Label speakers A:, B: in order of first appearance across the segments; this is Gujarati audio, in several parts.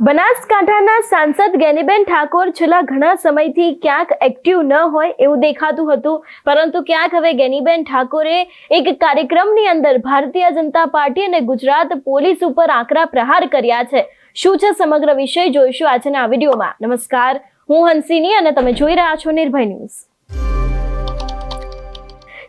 A: બનાસકાંઠાના સાંસદ ગેનીબેન ઠાકોર છેલ્લા ઘણા સમયથી ક્યાંક એક્ટિવ ન હોય એવું દેખાતું હતું. પરંતુ ક્યાંક હવે ગેનીબેન ઠાકોરે એક કાર્યક્રમની અંદર ભારતીય જનતા પાર્ટી અને ગુજરાત પોલીસ ઉપર આકરા પ્રહાર કર્યા છે. શું છે સમગ્ર વિષય જોઈશું આજના વિડીયોમાં. નમસ્કાર. હું હંસિની અને તમે જોઈ રહ્યા છો નિર્ભય ન્યૂઝ.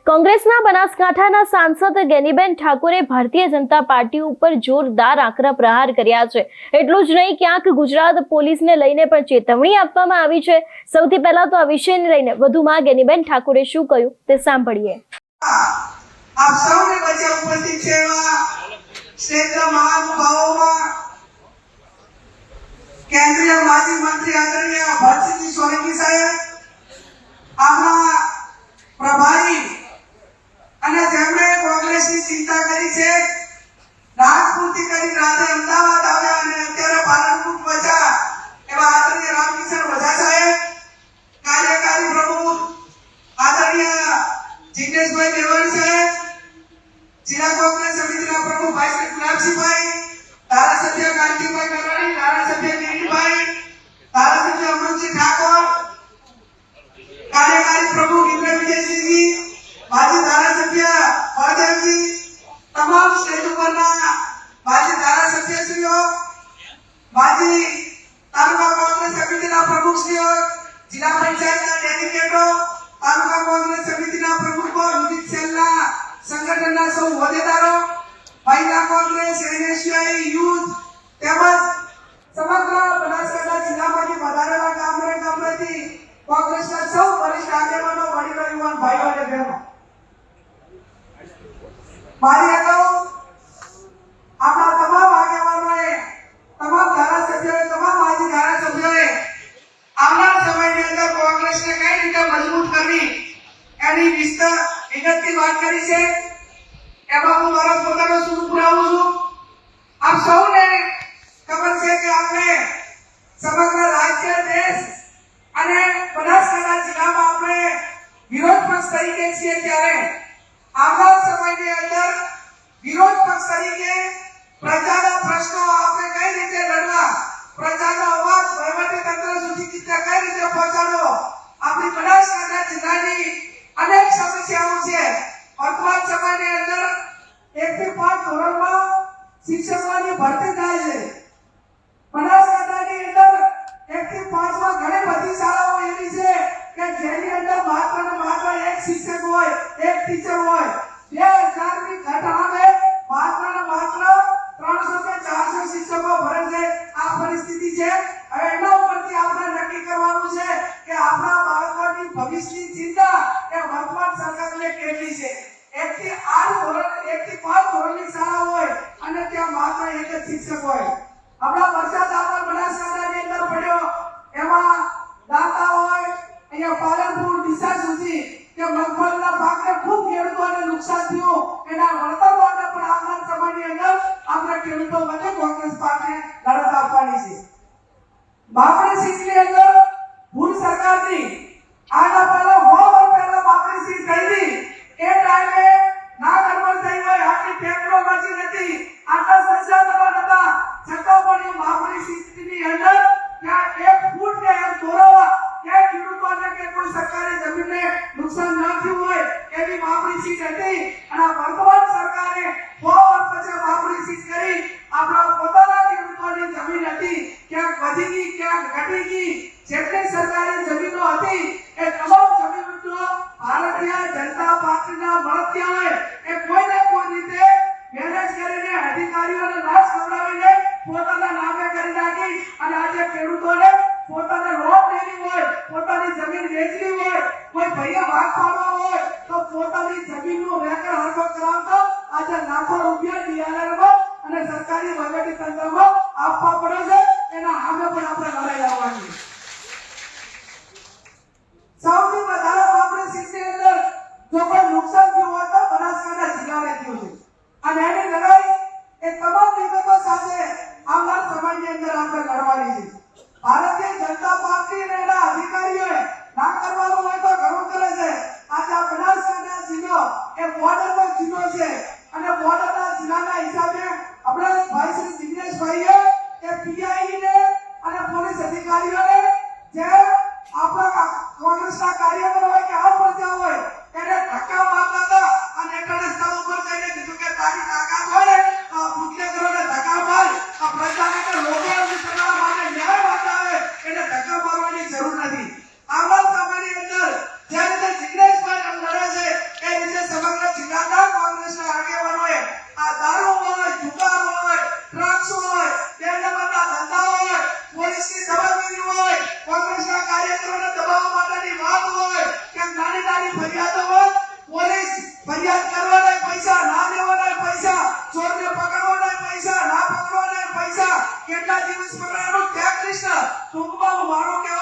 A: કોંગ્રેસના બનાસકાંઠાના સાંસદ ગેનીબેન ઠાકોરે ભારતીય જનતા પાર્ટી ઉપર જોરદાર આકરા પ્રહાર કર્યા છે. એટલું જ નહીં, ક્યાંક ગુજરાત પોલીસને લઈને પણ ચેતવણી આપવામાં આવી છે. સૌથી પહેલા તો આ વિષયને લઈને વધુમાં ગેનીબેન ઠાકોરે શું કહ્યું તે સાંભળીએ.
B: આપ સૌને વચ્ચે ઉપસ્થિત છે ક્ષેત્ર મહાનુભાવોમાં કેન્દ્રીય માજી મંત્રી આદરણીય ભરતસિંહ સોલંકી સાહેબ, આપણા પ્રભારી અને જેમણે કોંગ્રેસની ચિંતા કરી છે રાજપૂતી કરી સંગઠનના સૌ હોદ્દેદારો મહિલા કોંગ્રેસ એનએસયુઆઈ યુથ તેમજ સમગ્ર બનાસકાંઠા જિલ્લામાંથી વધારેલા ગામડે ગામડેથી કોંગ્રેસના સૌ વરિષ્ઠ આગેવાનો વડીલો યુવાન ભાઈઓ અને બહેનો મારી અગાઉ સમગ્ર રાજ્ય દેશ અને બનાસકાંઠા જિલ્લામાં આપણે વિરોધ પક્ષ તરીકે છીએ ત્યારે આગળ સમયની અંદર વિરોધ પક્ષ તરીકે પ્રજાના પ્રશ્નો આપણે કઈ રીતે લડવા, પ્રજાનો અવાજ વહીવટી તંત્ર સુધી કઈ રીતે પહોંચાડવો હોય. બે સરકારની ઘટ આવે માત્ર ને માત્ર ત્રણસો કે ચારસો શિક્ષકો ભરે છે. આ પરિસ્થિતિ છે. હવે એના ઉપરથી આપણે નક્કી કરવાનું છે કે આપણા બાળકોની ભવિષ્યની ચિંતા એ વર્તમાન સરકારને કેટલી છે. એક થી આઠ ધોરણ એક થી પાંચ ધોરણની શાળા હોય અને ત્યાં માત્ર એક જ શિક્ષક હોય. આપણા વરસાદ આપણા બનાસકાંઠાની નુકસાન એના વળતર માટે પણ આવનાર સમયની અંદર આપણે ખેડૂતો માટે કોંગ્રેસ પાસે લડત આપવાની છે. બાપડી સીટની અંદર ભૂલ સરકારની એવી બાપડી સીટ હતી અને આ વર્તમાન સરકારે Come on.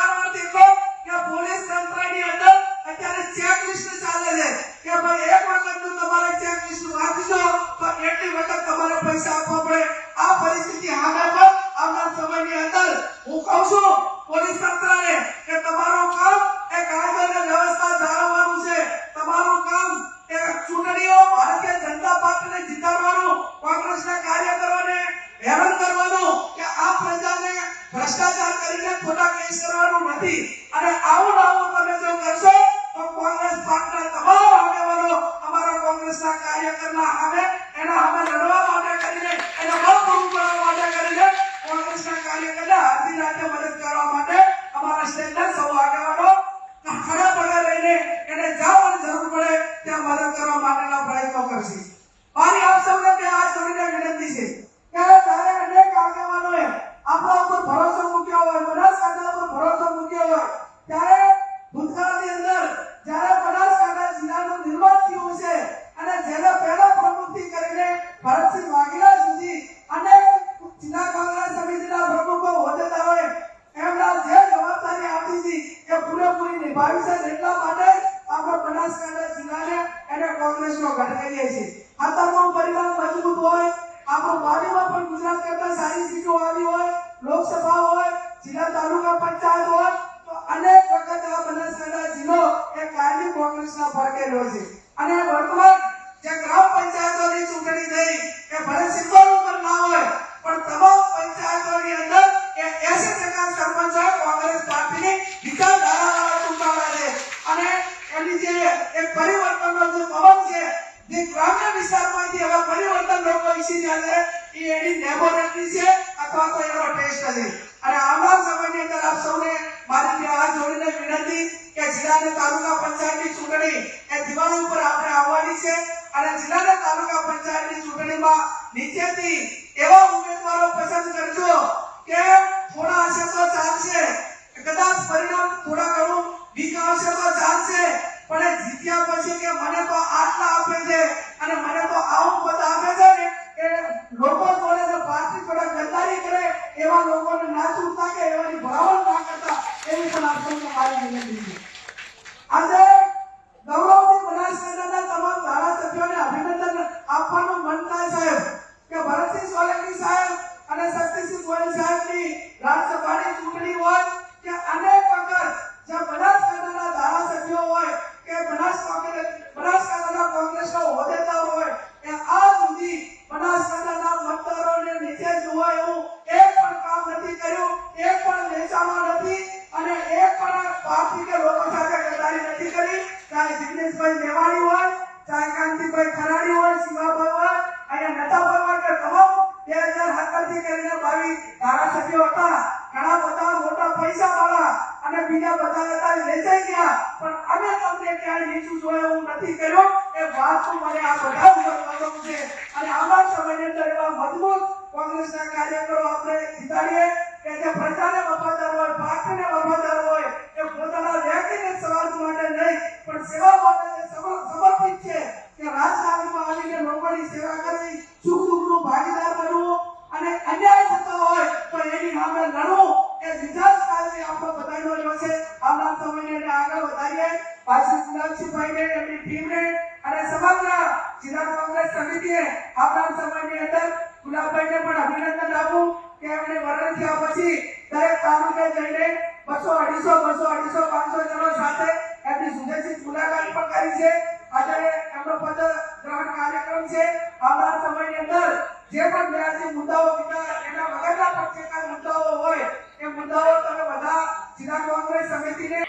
B: પૂરેપૂરી નિભાવી છે એટલા માટે આપણે બનાસકાંઠા જિલ્લાને એને કોંગ્રેસનો ગઢ કહીએ છીએ આ તમામ પરિવાર મજબૂત હોય, આપણો પાર્ટીમાં પણ ગુજરાત કરતા સારી સીટો આવી હોય, લોકસભા હોય, જિલ્લા તાલુકા પંચાયત હોય, તો અનેક વખત આ બનાસકાંઠા જિલ્લો એ કાયમી કોંગ્રેસના ફરકેલો છે. અને વર્તમાન એ એની લેબોરેટરી છે અથવા તો એનો ટેસ્ટ છે. અને આવનાર સમયની અંદર આપ સૌને મારી હાથ જોડીને વિનંતી કે જિલ્લા અને તાલુકા પંચાયતની ચૂંટણી એ દિવાળી ઉપર આપણે આવવાની છે અને જિલ્લા અને તાલુકા પંચાયતની ચૂંટણીમાં નીચેથી એવા ઉમેદવારો પસંદ કરજો કે થોડા હશે તો ચાલશે. કદાચ પરિણામ થોડા ઘણું બીક આવશે તો અને બીજા બધા હતા લેજાઈ ગયા. પણ અમે તમને ક્યાંય નીચું જોયો હું નથી કર્યો. એ વાત તો મને આ બધા ઉમર છે અને આવા સમયની અંદર એવા મજબૂત કોંગ્રેસના કાર્યકરો આપણે જીતાડીએ કે જે પ્રજાને વફાદાર હોય, પાર્ટીને વફાદાર હોય સમગ્ર જિલ્લા કોંગ્રેસ સમિતિએ આવનાર સમયની અંદર ગુલાબભાઈને પણ અભિનંદન આપું કે એમણે મરણ થયા પછી દરેક તાલુકે જઈને બસો અઢીસો બસો અઢીસો, પાંચસો જણો સાથે એમની સુદેશિત મુલાકાત પણ કરી છે. આજે એમનો પદ ગ્રહણ કાર્યક્રમ છે. આવનાર સમયની અંદર જે પણ ન્યાયથી મુદ્દાઓ કીધા એના વગરના પણ જે કાંઈ મુદ્દાઓ હોય, એ મુદ્દાઓ તમે બધા જિલ્લા કોંગ્રેસ સમિતિને